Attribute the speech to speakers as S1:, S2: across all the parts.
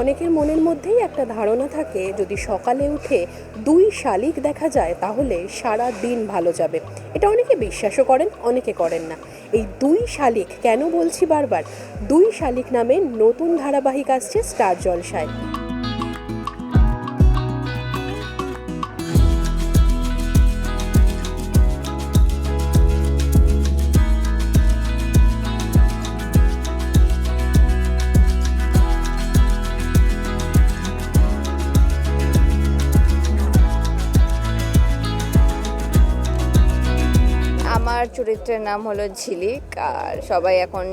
S1: অনেকের মনের মধ্যেই একটা ধারণা থাকে, যদি সকালে উঠে দুই শালিক দেখা যায়, তাহলে সারা দিন ভালো যাবে। এটা অনেকে বিশ্বাসও করেন, অনেকে করেন না। এই দুই শালিক, কেন বলছি বারবার? দুই শালিক নামে নতুন ধারাবাহিক আসছে স্টার জলসায়।
S2: আমার চরিত্রের নাম হলো ঝিলিক, আর সবাই এখন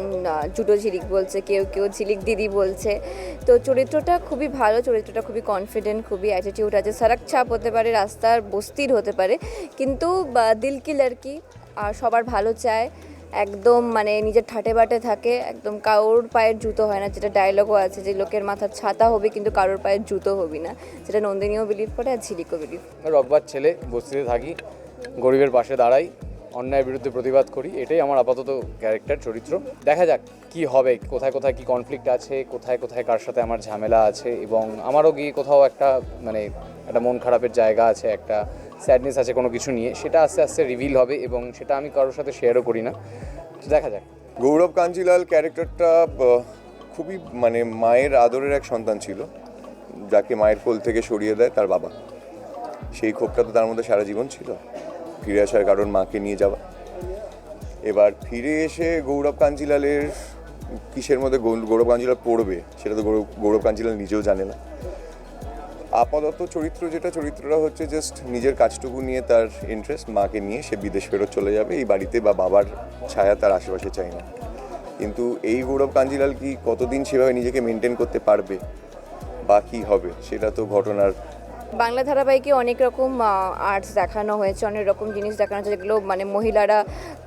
S2: জুটো ঝিলিক বলছে, কেউ কেউ ঝিলিক দিদি বলছে। তো চরিত্রটা খুবই ভালো, চরিত্রটা খুবই কনফিডেন্ট খুবই অ্যাটিটিউড আছে। সারাক ছাপ হতে পারে, রাস্তার বস্তির হতে পারে, কিন্তু দিল কি লড়কি আর সবার ভালো চায়, একদম মানে নিজের ঠাটে বাটে থাকে, একদম কারোর পায়ের জুতো হয় না, যেটা ডায়লগও আছে যে লোকের মাথার ছাতা হবে, কিন্তু কারোর পায়ের জুতো হবি না। যেটা নন্দিনীও বিলিভ করে আর ঝিলিকও বিলিভ
S3: রকবার ছেলে বস্তিতে থাকি, গরিবের পাশে দাঁড়াই অন্যায়ের বিরুদ্ধে প্রতিবাদ করি, এটাই আমার আপাতত ক্যারেক্টার চরিত্র। দেখা যাক কি হবে, কোথায় কোথায় কি কনফ্লিক্ট আছে, কোথায় কোথায় কার সাথে আমার ঝামেলা আছে এবং আমারও গিয়ে কোথাও একটা মানে একটা মন খারাপের জায়গা আছে, একটা স্যাডনেস আছে কোনো কিছু নিয়ে, সেটা আস্তে আস্তে রিভিল হবে এবং সেটা আমি কারোর সাথে শেয়ারও করি না। দেখা যাক।
S4: গৌরব কাঞ্জিলাল ক্যারেক্টারটা খুবই মানে মায়ের আদরের এক সন্তান ছিল, যাকে মায়ের কোল থেকে সরিয়ে দেয় তার বাবা। সেই ক্ষোভটা তো তার মধ্যে সারা জীবন ছিল। ফিরে আসার কারণ মাকে নিয়ে যাওয়া। এবার ফিরে এসে গৌরব কাঞ্জিলালের কিসের মধ্যে গৌরব কাঞ্জিলাল পড়বে, সেটা তো গৌরব গৌরব কাঞ্জিলাল নিজেও জানে না। আপাতত চরিত্র যেটা, চরিত্রটা হচ্ছে জাস্ট নিজের কাজটুকু নিয়ে তার ইন্টারেস্ট মাকে নিয়ে সে বিদেশ ফেরত চলে যাবে, এই বাড়িতে বা বাবার ছায়া তার আশেপাশে চাই না। কিন্তু এই গৌরব কাঞ্জিলাল কি কতদিন সেভাবে নিজেকে মেনটেন করতে পারবে বা কী হবে, সেটা তো ঘটনার
S2: বাংলা ধারাবাহিকে অনেক রকম আর্টস দেখানো হয়েছে, অনেক রকম জিনিস দেখানো হয়েছে যেগুলো মানে মহিলারা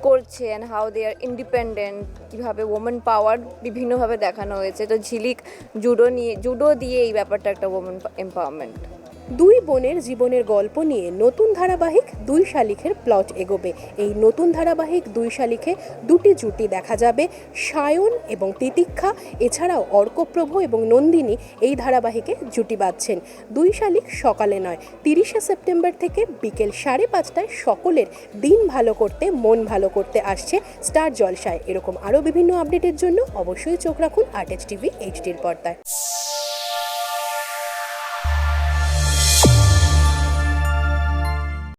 S2: করছে and how they are independent কীভাবে ওমেন পাওয়ার বিভিন্নভাবে দেখানো হয়েছে। তো ঝিলিক জুডো নিয়ে জুডো দিয়ে এই ব্যাপারটা একটা ওমেন এম্পাওয়ারমেন্ট
S1: দুই বোনের জীবনের গল্প নিয়ে নতুন ধারাবাহিক দুই শালিখের প্লট এগোবে। এই নতুন ধারাবাহিক দুই শালিখে দুটি জুটি দেখা যাবে, সায়ন এবং তিতিক্ষা। এছাড়াও অর্কপ্রভ এবং নন্দিনী এই ধারাবাহিকে জুটি বাঁধছেন। দুই শালিক সকালে নয়, তিরিশে সেপ্টেম্বর থেকে বিকেল সাড়ে পাঁচটায় সকলের দিন ভালো করতে, মন ভালো করতে আসছে স্টার জলসায়। এরকম আরও বিভিন্ন আপডেটের জন্য অবশ্যই চোখ রাখুন আর্টেজ টিভি এইচডির পর্দায়।